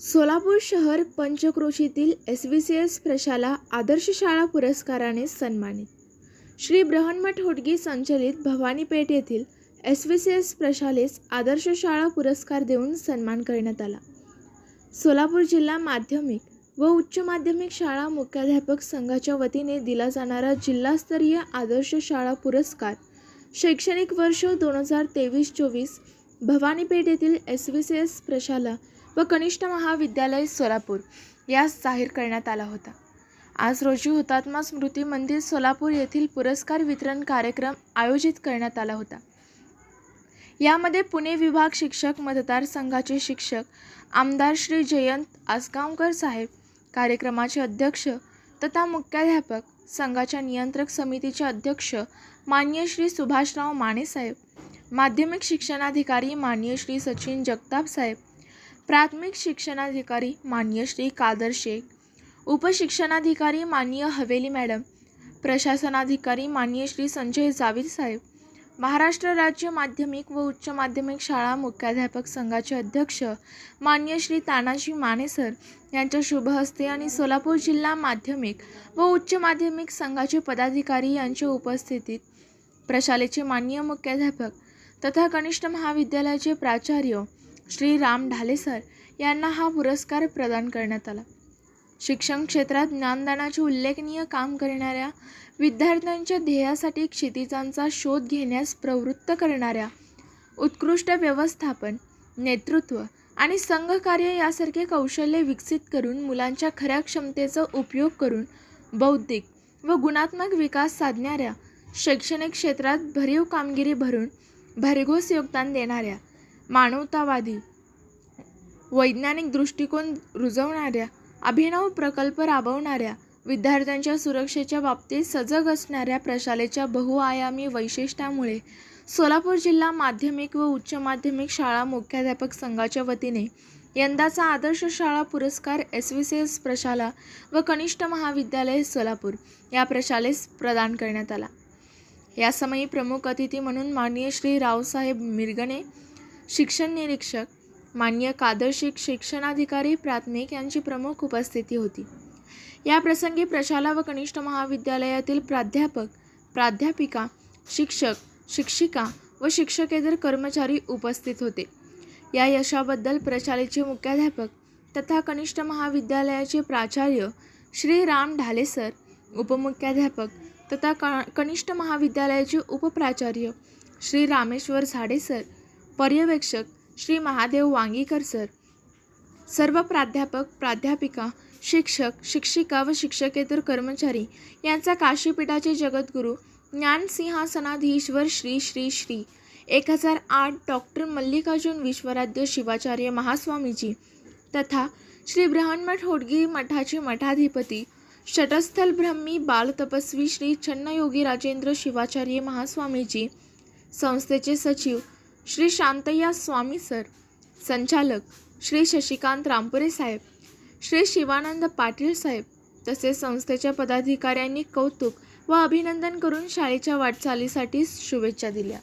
सोलापूर शहर पंचक्रोशीतील S V C S प्रशाला आदर्श शाळा पुरस्काराने सन्मानित. श्री ब्रहन्मठ होटगी संचलित भवानीपेठ येथील एस व्ही सी एस प्रशालेस आदर्श शाळा पुरस्कार देऊन सन्मान करण्यात आला. सोलापूर जिल्हा माध्यमिक व उच्च माध्यमिक शाळा मुख्याध्यापक संघाच्या वतीने दिला जाणारा जिल्हास्तरीय आदर्श शाळा पुरस्कार शैक्षणिक वर्ष दोन हजार तेवीस चोवीस भवानीपेठ येथील एस व्ही सी एस प्रशाला व कनिष्ठ महाविद्यालय सोलापूर यास जाहीर करण्यात आला होता. आज रोजी हुतात्मा स्मृती मंदिर सोलापूर येथील पुरस्कार वितरण कार्यक्रम आयोजित करण्यात आला होता. यामध्ये पुणे विभाग शिक्षक मतदारसंघाचे शिक्षक आमदार श्री जयंत आसगावकर साहेब कार्यक्रमाचे अध्यक्ष तथा मुख्याध्यापक संघाच्या नियंत्रक समितीचे अध्यक्ष मान्य श्री सुभाषराव माने साहेब माध्यमिक शिक्षणाधिकारी मान्य श्री सचिन जगताप साहेब प्राथमिक शिक्षणाधिकारी मान्य श्री कादर शेख उपशिक्षणाधिकारी मान्य हवेली मॅडम प्रशासनाधिकारी मान्य श्री संजय जावीर साहेब महाराष्ट्र राज्य माध्यमिक व उच्च माध्यमिक शाळा मुख्याध्यापक संघाचे अध्यक्ष मान्य श्री तानाजी माने सर यांच्या शुभ हस्ते आणि सोलापूर जिल्हा माध्यमिक व उच्च माध्यमिक संघाचे पदाधिकारी यांच्या उपस्थितीत प्रशालेचे माननीय मुख्याध्यापक तथा कनिष्ठ महाविद्यालयाचे प्राचार्य श्री राम ढाले सर यांना हा पुरस्कार प्रदान करण्यात आला. शिक्षण क्षेत्रात ज्ञानदानाचे उल्लेखनीय काम करणाऱ्या विद्यार्थ्यांच्या ध्येयासाठी क्षितिजांचा शोध घेण्यास प्रवृत्त करणाऱ्या उत्कृष्ट व्यवस्थापन नेतृत्व आणि संघकार्य यासारखे कौशल्य विकसित करून मुलांच्या खऱ्या क्षमतेचा उपयोग करून बौद्धिक व गुणात्मक विकास साधणाऱ्या शैक्षणिक क्षेत्रात भरीव कामगिरी भरून भरघोस योगदान देणाऱ्या मानवतावादी. वैज्ञानिक दृष्टिकोन रुजवणाऱ्या अभिनव प्रकल्प राबवणाऱ्या विद्यार्थ्यांच्या सुरक्षेच्या बाबतीत सजग असणाऱ्या प्रशालेच्या बहुआयामी वैशिष्ट्यामुळे सोलापूर जिल्हा माध्यमिक व उच्च माध्यमिक शाळा मुख्याध्यापक संघाच्या वतीने यंदाचा आदर्श शाळा पुरस्कार एस व्ही सी एस प्रशाला व कनिष्ठ महाविद्यालय सोलापूर या प्रशालेस प्रदान करण्यात आला. यासमयी प्रमुख अतिथी म्हणून माननीय श्री रावसाहेब मिरगणे शिक्षण निरीक्षक मान्य कादर्शिक शिक्षणाधिकारी प्राथमिक यांची प्रमुख उपस्थिती होती. या प्रसंगी प्रशाला व कनिष्ठ महाविद्यालयातील प्राध्यापक प्राध्यापिका शिक्षक शिक्षिका व शिक्षकेतर कर्मचारी उपस्थित होते. या यशाबद्दल प्रशालेचे मुख्याध्यापक तथा कनिष्ठ महाविद्यालयाचे प्राचार्य श्री राम ढाले सर उपमुख्याध्यापक तथा क कनिष्ठ महाविद्यालयाचे उपप्राचार्य श्री रामेश्वर झाडेसर पर्यवेक्षक श्री महादेव वांगीकर सर सर्व प्राध्यापक प्राध्यापिका शिक्षक शिक्षिका व शिक्षकेतर कर्मचारी यांचा काशीपीठाचे जगद्गुरू ज्ञानसिंहासनाधीश्वर श्री श्री श्री एक हजार आठ डॉक्टर मल्लिकार्जुन विश्वराध्य शिवाचार्य महास्वामीजी तथा श्री ब्रहन्मठ होडगी मठाचे मठाधिपती षटस्थल ब्रह्मी बालतपस्वी श्री छन्नयोगी राजेंद्र शिवाचार्य महास्वामीजी संस्थेचे सचिव श्री शांतय्या स्वामी सर संचालक श्री शशिकांत रामपुरे साहेब श्री शिवानंद पाटील साहेब तसेच संस्थेच्या पदाधिकाऱ्यांनी कौतुक व अभिनंदन करून शाळेच्या वाटचालीसाठी शुभेच्छा दिल्या.